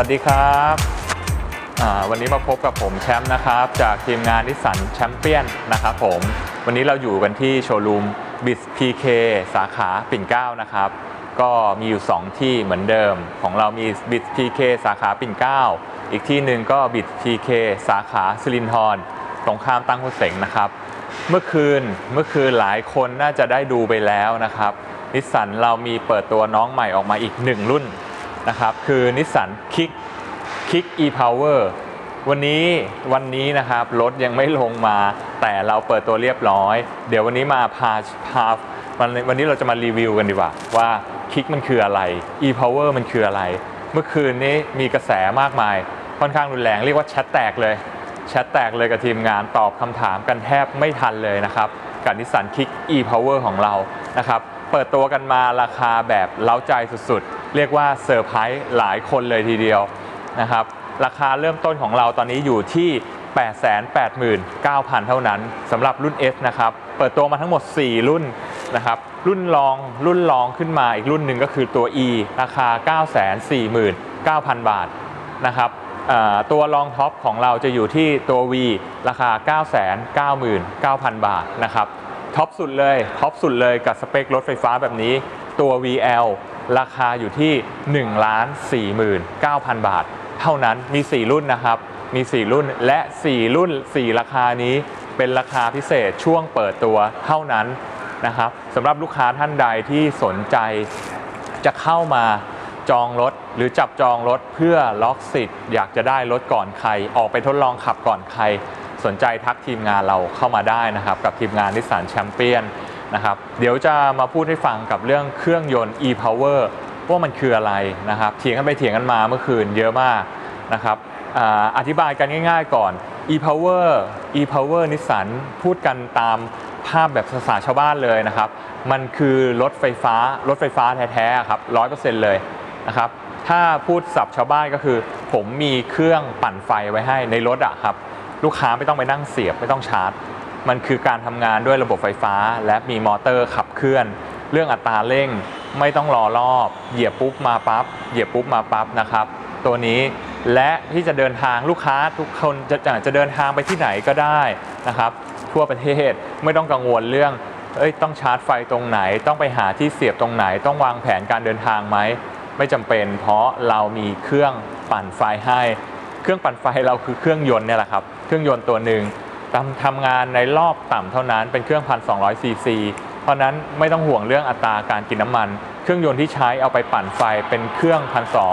วัสดีครับวันนี้มาพบกับผมแชมป์นะครับ จากทีมงานนิสสันแชมเปี้ยนนะครับผม วันนี้เราอยู่กันที่โชว์รูมบิสพีเคสาขาปิ่นเกล้านะครับ ก็มีอยู่ 2 ที่เหมือนเดิม ของเรามีบิสพีเคสาขาปิ่นเกล้าอีกที่หนึ่งก็บิสพีเคสาขาสิรินธรตรงข้ามตั้งหุเสงนะครับ เมื่อคืนเมื่อคืนหลายคนน่าจะได้ดูไปแล้วนะครับนิสสันเรามีเปิดตัวน้องใหม่ออกมาอีกหนึ่งรุ่น นะครับ คือนิสสันคิกคิก e-power วันนี้วันนี้นะครับรถยังไม่ลงมา แต่เราเปิดตัวเรียบร้อย เดี๋ยววันนี้มาพาพาวันวันนี้เราจะมารีวิวกันดีกว่า ว่าคิกมันคืออะไร e-power มันคืออะไร เมื่อคืนนี้มีกระแสมากมาย ค่อนข้างรุนแรงเรียกว่าแชทแตกเลยแชทแตกเลยกับทีมงานตอบคำถามกันแทบไม่ทันเลยนะครับ กับนิสสันคิก e-power ของเรานะครับ เปิดตัวกันมาราคาแบบเล้าใจสุด เรียกว่าเซอร์ไพรส์หลายคนเลยทีเดียวนะครับราคาเริ่มต้นของเราตอนนี้อยู่ที่ 889,000 เท่านั้นสำหรับรุ่น S นะครับ เปิดตัวมาทั้งหมด 4 รุ่นนะครับ รุ่นรองรุ่นรองขึ้นมาอีกรุ่นหนึ่งก็คือตัว E ราคา 949,000 บาทนะครับตัวรองท็อปของเราจะอยู่ที่ตัว V ราคา 999,000 บาทนะครับท็อปสุดเลยท็อปสุดเลยกับสเปครถไฟฟ้าแบบนี้ตัว VL ราคาอยู่ที่ 1 49,000 บาท เท่านั้นมี 4 รุ่นนะครับ มี 4 รุ่นและ 4 รุ่น 4 ราคานี้เป็นราคาพิเศษช่วงเปิดตัวเท่านั้นนะครับสำหรับลูกค้าท่านใดที่สนใจจะเข้ามาจองรถหรือจับจองรถเพื่อล็อกสิทธิ์อยากจะได้รถก่อนใคร ออกไปทดลองขับก่อนใคร สนใจทักทีมงานเราเข้ามาได้นะครับ กับทีมงานนิสสันแชมเปี้ยน นะครับเดี๋ยวจะมาพูดให้ฟังกับเรื่องเครื่องยนต์ e-power ว่ามันคืออะไรนะครับเถียงกันไปเถียงกันมาเมื่อคืนเยอะมากนะครับออธิบายกันง่าย ๆ ก่อน e-power e-power นิสสันพูดกันตามภาพแบบภาษาชาวบ้านเลยนะครับ มันคือรถไฟฟ้ารถไฟฟ้าแท้ๆครับร้อยเปอร์เซ็นต์เลยนะครับถ้าพูดสับชาวบ้านก็คือ ผมมีเครื่องปั่นไฟไว้ให้ในรถอะครับ ลูกค้าไม่ต้องไปนั่งเสียบไม่ต้องชาร์จ มันคือการทำงานด้วยระบบไฟฟ้า และมีมอเตอร์ขับเคลื่อน เรื่องอัตราเร่งไม่ต้องรอรอบ เหยียบปุ๊บมาปั๊บเหยียบปุ๊บมาปั๊บนะครับ ตัวนี้และที่จะเดินทางลูกค้าทุกคนจะจะจะเดินทางไปที่ไหนก็ได้นะครับ ทั่วประเทศไม่ต้องกังวลเรื่องเอ้ยต้องชาร์จไฟตรงไหน ต้องไปหาที่เสียบตรงไหน ต้องวางแผนการเดินทางไหมไม่จำเป็น เพราะเรามีเครื่องปั่นไฟให้ เครื่องปั่นไฟเราคือเครื่องยนต์เนี่ยแหละครับ เครื่องยนต์ตัวหนึ่ง ทำทำงานในรอบต่ำเท่านั้นเป็นเครื่อง1,200ซีซีเพราะนั้นไม่ต้องห่วงเรื่องอัตราการกินน้ำมัน เครื่องยนต์ที่ใช้เอาไปปั่นไฟเป็นเครื่อง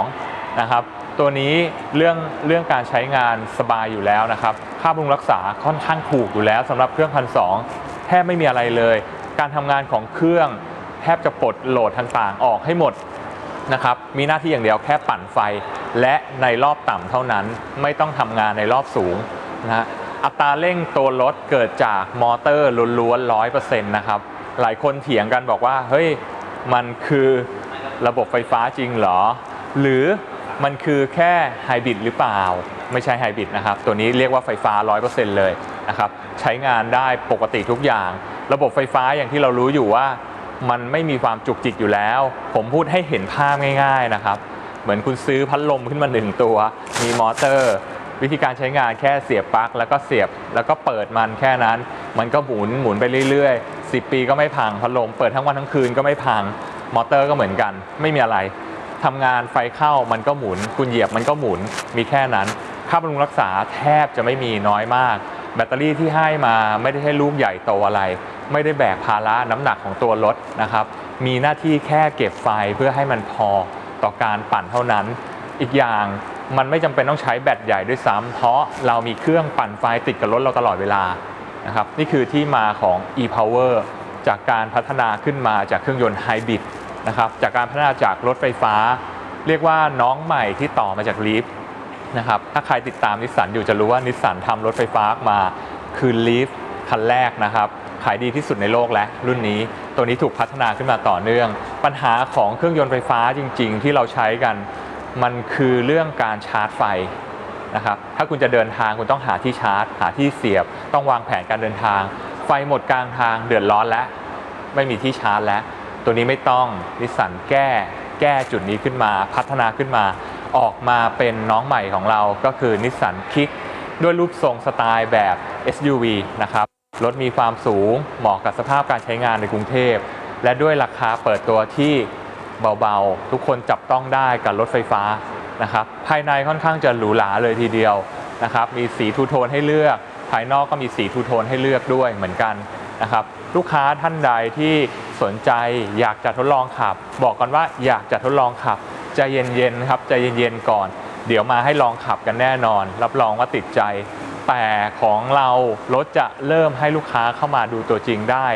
1,200นะครับตัวนี้เรื่องเรื่องการใช้งานสบายอยู่แล้วนะครับค่าบำรุงรักษาค่อนข้างถูกอยู่แล้วสำหรับเครื่อง1,200แทบไม่มีอะไรเลย การทำงานของเครื่องแทบจะปลดโหลดต่างๆ ออกให้หมดนะครับมีหน้าที่อย่างเดียวแค่ปั่นไฟ และในรอบต่ำเท่านั้นไม่ต้องทำงานในรอบสูงนะฮะ อัตราเร่งตัวรถเกิดจากมอเตอร์ล้วนๆร้อยเปอร์เซ็นต์นะครับ หลายคนเถียงกันบอกว่า เฮ้ย มันคือระบบไฟฟ้าจริงเหรอ หรือมันคือแค่ไฮบริดหรือเปล่า ไม่ใช่ไฮบริดนะครับ ตัวนี้เรียกว่าไฟฟ้า 100%เลยนะครับ ใช้งานได้ปกติทุกอย่าง ระบบไฟฟ้าอย่างที่เรารู้อยู่ว่า มันไม่มีความจุกจิกอยู่แล้ว ผมพูดให้เห็นภาพง่าย ๆนะครับ เหมือนคุณซื้อพัดลมขึ้นมาหนึ่งตัว มีมอเตอร์ วิธีการใช้งานแค่เสียบปลั๊กแล้วก็เสียบแล้วก็เปิดมันแค่นั้น มันก็หมุนหมุนไปเรื่อยๆ 10 ปีก็ไม่พังพัดลมเปิดทั้งวันทั้งคืนก็ไม่พังมอเตอร์ก็เหมือนกัน ไม่มีอะไรทำงานไฟเข้ามันก็หมุนคุณเหยียบมันก็หมุนมีแค่นั้น ค่าบำรุงรักษาแทบจะไม่มีน้อยมาก แบตเตอรี่ที่ให้มาไม่ได้ให้ลูกใหญ่โตอะไร ไม่ได้แบกภาระน้ำหนักของตัวรถนะครับ มีหน้าที่แค่เก็บไฟเพื่อให้มันพอต่อการปั่นเท่านั้น อีกอย่าง มันไม่จำเป็นต้องใช้แบตใหญ่ด้วยซ้ำเพราะเรามีเครื่องปั่นไฟติดกับรถเราตลอดเวลานะครับนี่คือที่มาของ e-power จากการพัฒนาขึ้นมาจากเครื่องยนต์ไฮบริดนะครับจากการพัฒนาจากรถไฟฟ้า เรียกว่าน้องใหม่ที่ต่อมาจากลีฟนะครับถ้าใครติดตามนิสสันอยู่จะรู้ว่านิสสันทำรถไฟฟ้ามาคือลีฟคันแรกนะครับขายดีที่สุดในโลกและรุ่นนี้ ตัวนี้ถูกพัฒนาขึ้นมาต่อเนื่อง ปัญหาของเครื่องยนต์ไฟฟ้าจริง ๆ ที่เราใช้กัน มันคือเรื่องการชาร์จไฟนะครับ ถ้าคุณจะเดินทางคุณต้องหาที่ชาร์จ หาที่เสียบ ต้องวางแผนการเดินทาง ไฟหมดกลางทางเดือดร้อนแล้ว ไม่มีที่ชาร์จแล้ว ตัวนี้ไม่ต้องนิสสันแก้ แก้จุดนี้ขึ้นมา พัฒนาขึ้นมา ออกมาเป็นน้องใหม่ของเราก็คือนิสสันคิกด้วยรูปทรงสไตล์แบบ SUV นะครับ รถมีความสูงเหมาะกับสภาพการใช้งานในกรุงเทพ และด้วยราคาเปิดตัวที่ เบาๆ ทุกคนจับต้องได้กับรถไฟฟ้านะครับภายในค่อนข้างจะหรูหราเลยทีเดียวนะครับมีสีทูโทนให้เลือก ภายนอกก็มีสีทูโทนให้เลือกด้วยเหมือนกันนะครับลูกค้าท่านใดที่สนใจอยากจะทดลองขับ บอกกันว่าอยากจะทดลองขับใจเย็นๆครับใจเย็นๆก่อน เดี๋ยวมาให้ลองขับกันแน่นอน รับรองว่าติดใจ แต่ของเรารถจะเริ่มให้ลูกค้าเข้ามาดูตัวจริงได้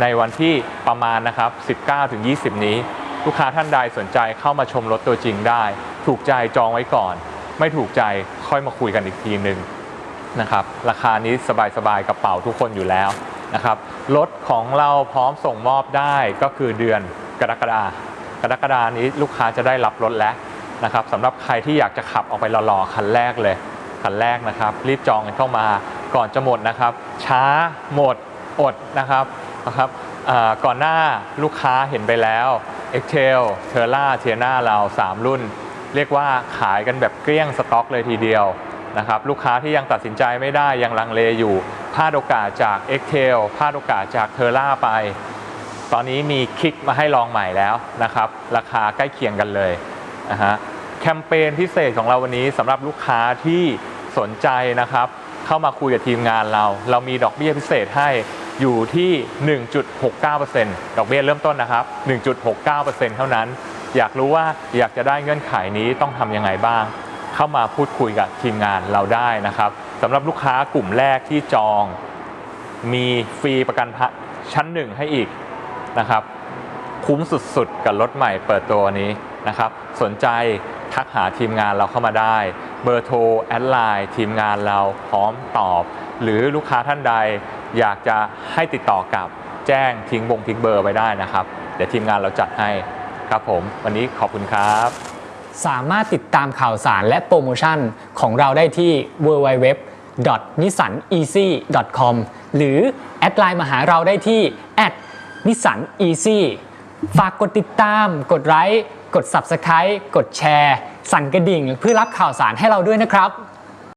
ในวันที่ประมาณนะครับ 19-20 นี้ ลูกค้าท่านใดสนใจเข้ามาชมรถตัวจริงได้ ถูกใจจองไว้ก่อน ไม่ถูกใจค่อยมาคุยกันอีกทีหนึ่งนะครับราคานี้สบายๆกระเป๋าทุกคนอยู่แล้วนะครับรถของเราพร้อมส่งมอบได้ก็คือเดือนกรกฎากรกฎานี้ลูกค้าจะได้รับรถแล้วนะครับสำหรับใครที่อยากจะขับออกไปรอๆคันแรกเลยคันแรกนะครับรีบจองกันเข้ามาก่อนจะหมดนะครับ ช้าหมดอดนะครับนะครับก่อนหน้าลูกค้าเห็นไปแล้ว e x t e l t e r r a t i a n a เรา 3 รุ่น เรียกว่าขายกันแบบเกลี้ยงสต็อกเลยทีเดียวนะครับลูกค้าที่ยังตัดสินใจไม่ได้ยังลังเลอยู่พลาดโอกาสจาก e x t e l พลาดโอกาสจาก t e r r a ไป ตอนนี้มีคลิกมาให้ลองใหม่แล้วนะครับ ราคาใกล้เคียงกันเลยนะฮะแคมเปญพิเศษของเราวันนี้สำหรับลูกค้าที่สนใจนะครับ เข้ามาคุยกับทีมงานเรา เรามีดอกเบี้ยพิเศษให้ อยู่ที่ 1.69%ดอกเบี้ยเริ่มต้นนะครับ 1.69%เท่านั้น อยากรู้ว่าอยากจะได้เงื่อนไขนี้ต้องทำยังไงบ้าง เข้ามาพูดคุยกับทีมงานเราได้นะครับสำหรับลูกค้ากลุ่มแรกที่จอง มีฟรีประกันภัยชั้นหนึ่งให้อีกนะครับคุ้มสุดๆ กับรถใหม่เปิดตัวนี้นะครับ สนใจทักหาทีมงานเราเข้ามาได้ เบอร์โทรแอดไลน์ทีมงานเราพร้อมตอบ หรือลูกค้าท่านใด อยากจะให้ติดต่อกับแจ้งทิ้งบงทิ้งเบอร์ไว้ได้นะครับ เดี๋ยวทีมงานเราจัดให้ครับผม วันนี้ขอบคุณครับ สามารถติดตามข่าวสารและโปรโมชั่นของเราได้ที่ www.nissaneasy.com หรือ แอดไลน์มาหาเราได้ที่ @nissaneasy ฝากกดติดตาม กดไลค์ กด Subscribe กดแชร์ สั่นกระดิ่งเพื่อรับข่าวสารให้เราด้วยนะครับ